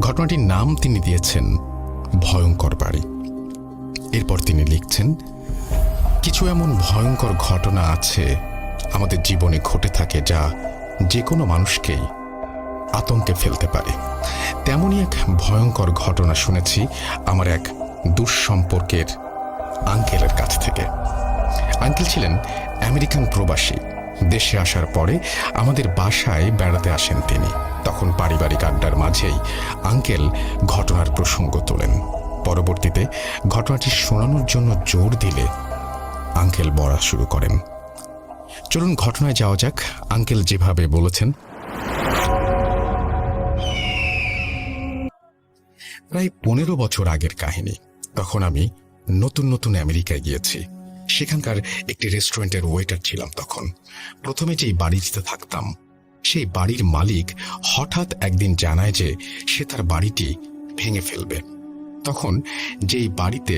ঘটনাটির নাম তিনি দিয়েছেন ভয়ঙ্কর বাড়ি। এরপর তিনি লিখছেন, কিছু এমন ভয়ঙ্কর ঘটনা আছে আমাদের জীবনে ঘটে থাকে যা যে কোনো মানুষকেই আতঙ্কে ফেলতে পারে। তেমনই এক ভয়ঙ্কর ঘটনা শুনেছি আমার এক দুঃসম্পর্কের আঙ্কেলের কাছ থেকে। আঙ্কেল ছিলেন আমেরিকান প্রবাসী। দেশে আসার পরে আমাদের বাসায় বেড়াতে আসেন তিনি। তখন পারিবারিক আড্ডার মাঝেই আঙ্কেল ঘটনার প্রসঙ্গ তোলেন। পরবর্তীতে ঘটনাটি শোনানোর জন্য জোর দিলে আঙ্কেল বলা শুরু করেন। চলুন ঘটনায় যাওয়া যাক। আঙ্কেল যেভাবে বলেছেন। প্রায় পনেরো বছর আগের কাহিনী। তখন আমি নতুন নতুন আমেরিকায় গিয়েছি। সেখানকার একটি রেস্টুরেন্টের ওয়েটার ছিলাম তখন। প্রথমে যেই বাড়িটিতে থাকতাম, সেই বাড়ির মালিক হঠাৎ একদিন জানায় যে সে তার বাড়িটি ভেঙে ফেলবে। তখন যেই বাড়িতে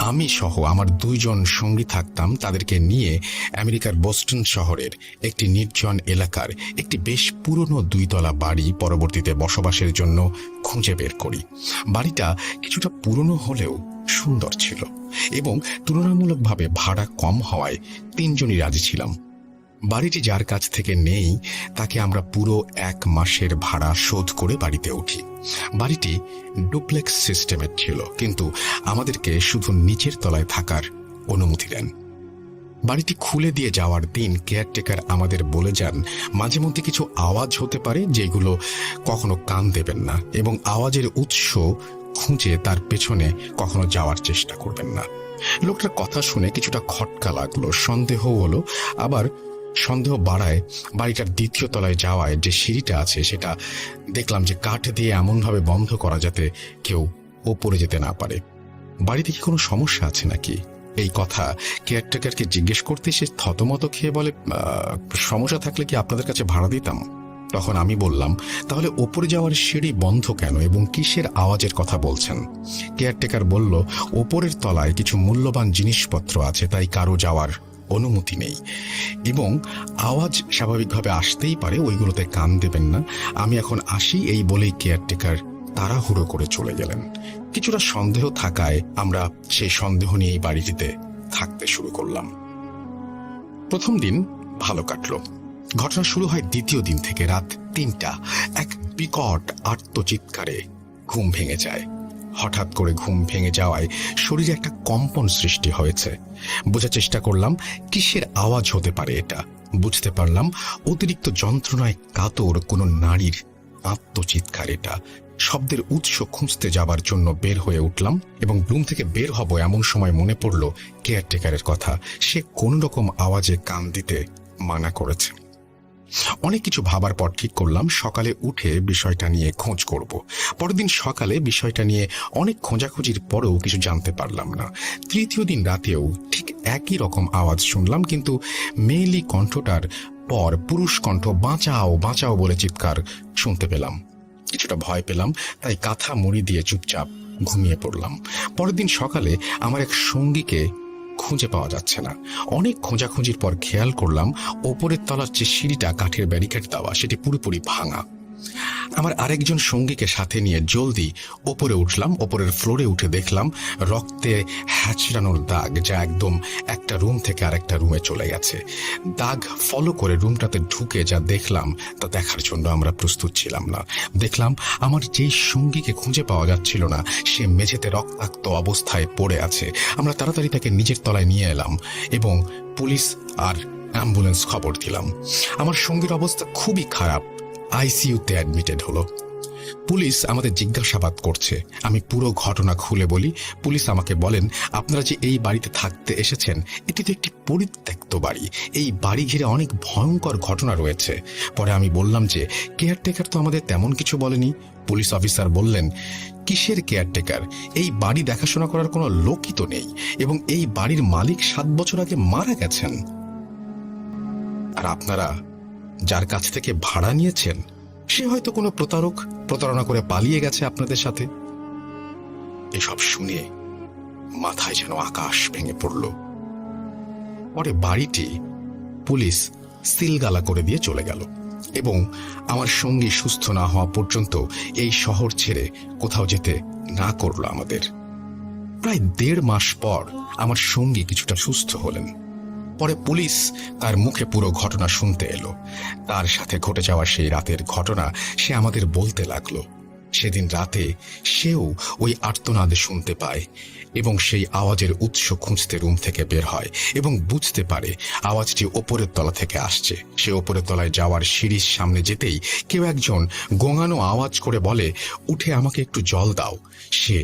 আমি সহ আমার দুইজন সঙ্গী থাকতাম, তাদেরকে নিয়ে আমেরিকার বোস্টন শহরের একটি নির্জন এলাকার একটি বেশ পুরনো দুইতলা বাড়ি পরবর্তীতে বসবাসের জন্য খুঁজে বের করি। বাড়িটা কিছুটা পুরনো হলেও সুন্দর ছিল এবং তুলনামূলকভাবে ভাড়া কম হওয়ায় তিনজনই রাজি ছিলাম। বাড়িটি যার কাছ থেকে নেই, তাকে আমরা পুরো এক মাসের ভাড়া শোধ করে বাড়িতে উঠি। বাড়িটি ডুপ্লেক্স সিস্টেমের ছিল, কিন্তু আমাদেরকে শুধু নিচের তলায় থাকার অনুমতি দেন। বাড়িটি খুলে দিয়ে যাওয়ার দিন কেয়ারটেকার আমাদের বলে যান, মাঝে মধ্যে কিছু আওয়াজ হতে পারে যেগুলো কখনো কান দেবেন না এবং আওয়াজের উৎস খুঁজে তার পেছনে কখনো যাওয়ার চেষ্টা করবেন না। লোকটার কথা শুনে কিছুটা খটকা লাগল, সন্দেহ হলো, আবার সন্দেহ বাড়ায় বাড়িটার দ্বিতীয় তলায় যাওয়ায় যে সিঁড়িটা আছে সেটা দেখলাম যে কাঠ দিয়ে এমনভাবে বন্ধ করা যাতে কেউ ওপরে যেতে না পারে। বাড়িতে কি কোনো সমস্যা আছে নাকি? এই কথা কেয়ারটেকারকে জিজ্ঞেস করতে সে থতমত খেয়ে বলে সমস্যা থাকলে কি আপনাদের কাছে ভাড়া দিতাম? তখন আমি বললাম, তাহলে ওপরে যাওয়ার সিঁড়ি বন্ধ কেন এবং কিসের আওয়াজের কথা বলছেন? কেয়ারটেকার বলল, ওপরের তলায় কিছু মূল্যবান জিনিসপত্র আছে, তাই কারও যাওয়ার অনুমতি নেই। এবং আওয়াজ স্বাভাবিকভাবে আসতেই পারে, ওইগুলোতে কান দেবেন না। আমি এখন আসি এই বলেই কেয়ারটেকার তাড়াহুড়ো করে চলে গেলেন। কিছুটা সন্দেহ থাকায় আমরা সেই সন্দেহ নিয়ে এই বাড়িটিতে থাকতে শুরু করলাম। প্রথম দিন ভালো কাটলো। ঘটনা শুরু হয় দ্বিতীয় দিন থেকে রাত তিনটা। এক বিকট আর্তচিৎকারে ঘুম ভেঙে যায়। হঠাৎ করে ঘুম ভেঙে যাওয়ায় শরীরে একটা কম্পন সৃষ্টি হয়েছে। বোঝার চেষ্টা করলাম, কিসের আওয়াজ হতে পারে এটা? বুঝতে পারলাম, অতিরিক্ত যন্ত্রণায় কাতর কোনো নারীর আত্মচিৎকার এটা। শব্দের উৎস খুঁজতে যাবার জন্য বের হয়ে উঠলাম এবং রুম থেকে বের হব এমন সময় মনে পড়ল, কেয়ারটেকারের কথা। সে কোন রকম আওয়াজে কান দিতে মানা করেছে। অনেক কিছু ভাবার পর ঠিক করলাম, সকালে উঠে বিষয়টা নিয়ে খোঁজ করব। পরের দিন সকালে বিষয়টা নিয়ে অনেক খোঁজাখুঁজির পরেও কিছু জানতে পারলাম না। তৃতীয় দিন রাতেও ঠিক একই রকম আওয়াজ শুনলাম, কিন্তু মেয়েলি কণ্ঠটার পর পুরুষ কণ্ঠ বাঁচাও বাঁচাও বলে চিৎকার শুনতে পেলাম। কিছুটা ভয় পেলাম, তাই কাঁথা মুড়ি দিয়ে চুপচাপ ঘুমিয়ে পড়লাম। পরের দিন সকালে আমার এক সঙ্গীকে খুঁজে পাওয়া যাচ্ছে না। অনেক খোঁজাখুঁজির পর খেয়াল করলাম, ওপরের তলার যে সিঁড়িটা কাঠের ব্যারিকেড দেওয়া, সেটি পুরোপুরি ভাঙা। আমার আরেকজন সঙ্গীকে সাথে নিয়ে জলদি ওপরে উঠলাম, ওপরের ফ্লোরে উঠে দেখলাম রক্তে হ্যাচড়ানোর দাগ যা একদম একটা রুম থেকে আরেকটা রুমে চলে গেছে। দাগ ফলো করে রুমটাতে ঢুকে যা দেখলাম, তা দেখার জন্য আমরা প্রস্তুত ছিলাম না। দেখলাম আমার যেই সঙ্গীকে খুঁজে পাওয়া যাচ্ছিল না, সে মেঝেতে রক্তাক্ত অবস্থায় পড়ে আছে। আমরা তাড়াতাড়ি তাকে নিজের তলায় নিয়ে এলাম এবং পুলিশ আর অ্যাম্বুলেন্স খবর দিলাম। আমার সঙ্গীর অবস্থা খুবই খারাপ। আইসিইউতে অ্যাডমিটেড হলো। পুলিশ আমাদের জিজ্ঞাসাবাদ করছে। আমি পুরো ঘটনা খুলে বলি। পুলিশ আমাকে বলেন, আপনারা যে এই বাড়িতে থাকতে এসেছেন এটি তো একটি পরিত্যক্ত বাড়ি। এই বাড়ি ঘিরে অনেক ভয়ঙ্কর ঘটনা রয়েছে। পরে আমি বললাম যে, কেয়ারটেকার তো আমাদের তেমন কিছু বলেনি। পুলিশ অফিসার বললেন, কিসের কেয়ারটেকার? এই বাড়ি দেখাশোনা করার কোনো লোকই তো নেই এবং এই বাড়ির মালিক সাত বছর আগে মারা গেছেন। আর আপনারা যার কাছ থেকে ভাড়া নিয়েছেন, সে হয়তো কোনো প্রতারক প্রতারণা করে পালিয়ে গেছে আপনাদের সাথে। এসব শুনে মাথায় যেন আকাশ ভেঙে পড়ল। পরে বাড়িটি পুলিশ সিলগালা করে দিয়ে চলে গেল এবং আমার সঙ্গী সুস্থ না হওয়া পর্যন্ত এই শহর ছেড়ে কোথাও যেতে না করল আমাদের। প্রায় দেড় মাস পর আমার সঙ্গী কিছুটা সুস্থ হলেন। পরে পুলিশ তার মুখে পুরো ঘটনা শুনতে এলো। তার সাথে ঘটে যাওয়া সেই রাতের ঘটনা সে আমাদের বলতে লাগল। সেদিন রাতে সেও ওই আর্তনাদ শুনতে পায় এবং সেই আওয়াজের উৎস খুঁজতে রুম থেকে বের হয় এবং বুঝতে পারে আওয়াজটি ওপরের তলা থেকে আসছে। সে ওপরের তলায় যাওয়ার সিঁড়ির সামনে যেতেই কেউ একজন গোঙানো আওয়াজ করে বলে, উঠে আমাকে একটু জল দাও। সে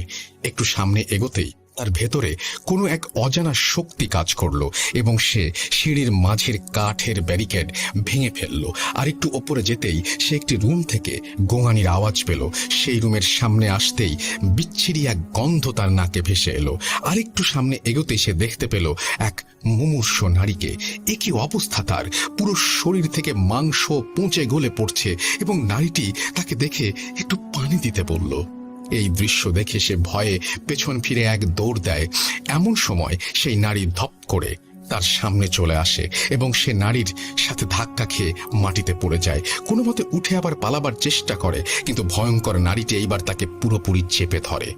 একটু সামনে এগোতেই তার ভেতরে কোনো এক অজানা শক্তি কাজ করল এবং সে সিঁড়ির মাঝের কাঠের ব্যারিকেড ভেঙে ফেলল। আর একটু ওপরে যেতেই সে একটি রুম থেকে গোঙানির আওয়াজ পেল। সেই রুমের সামনে আসতেই বিচ্ছিরি এক গন্ধ তার নাকে ভেসে এলো। আর একটু সামনে এগোতে সে দেখতে পেল এক মুমূর্ষ নারীকে। এ কি অবস্থা তার? পুরো শরীর থেকে মাংস পুঁচে গলে পড়ছে এবং নারীটি তাকে দেখে একটু পানি দিতে বলল। এই দৃশ্য দেখে সে ভয়ে পেছন ফিরে এক দৌড় দেয়। এমন সময় সেই নারী ধপ করে তার সামনে চলে আসে এবং সে নারীর সাথে ধাক্কা খেয়ে মাটিতে পড়ে যায়। কোনো মতে উঠে আবার পালাবার চেষ্টা করে, কিন্তু ভয়ঙ্কর নারীটি এইবার তাকে পুরোপুরি চেপে ধরে।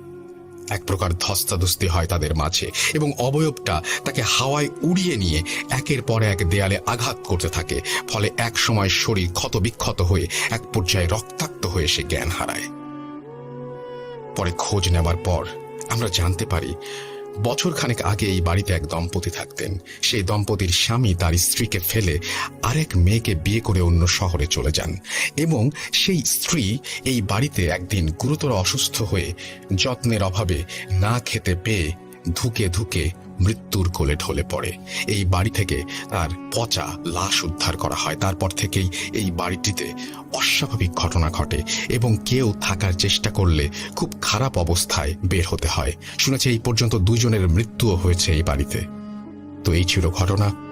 এক প্রকার ধস্তাধস্তি হয় তাদের মাঝে এবং অবয়বটা তাকে হাওয়ায় উড়িয়ে নিয়ে একের পর এক দেয়ালে আঘাত করতে থাকে, ফলে এক সময় শরীর ক্ষতবিক্ষত হয়ে এক পর্যায়ে রক্তাক্ত হয়ে সে জ্ঞান হারায়। পরে খোঁজ নেওয়ার পর আমরা জানতে পারি বছর খানেক আগে এই বাড়িতে এক দম্পতি থাকতেন। সেই দম্পতির স্বামী তার স্ত্রীকে ফেলে আরেক মেয়েকে বিয়ে করে অন্য শহরে চলে যান এবং সেই স্ত্রী এই বাড়িতে একদিন গুরুতর অসুস্থ হয়ে যত্নের অভাবে না খেতে পেয়ে ধুকে ধুকে মৃত্যুর কোলে ঢলে পড়ে। এই বাড়ি থেকে তার পচা লাশ উদ্ধার করা হয়। তারপর থেকেই এই বাড়িটিতে অস্বাভাবিক ঘটনা ঘটে এবং কেউ থাকার চেষ্টা করলে খুব খারাপ অবস্থায় বের হতে হয়। শুনেছি এই পর্যন্ত দুজনের মৃত্যুও হয়েছে এই বাড়িতে। তো এই ছিল ঘটনা।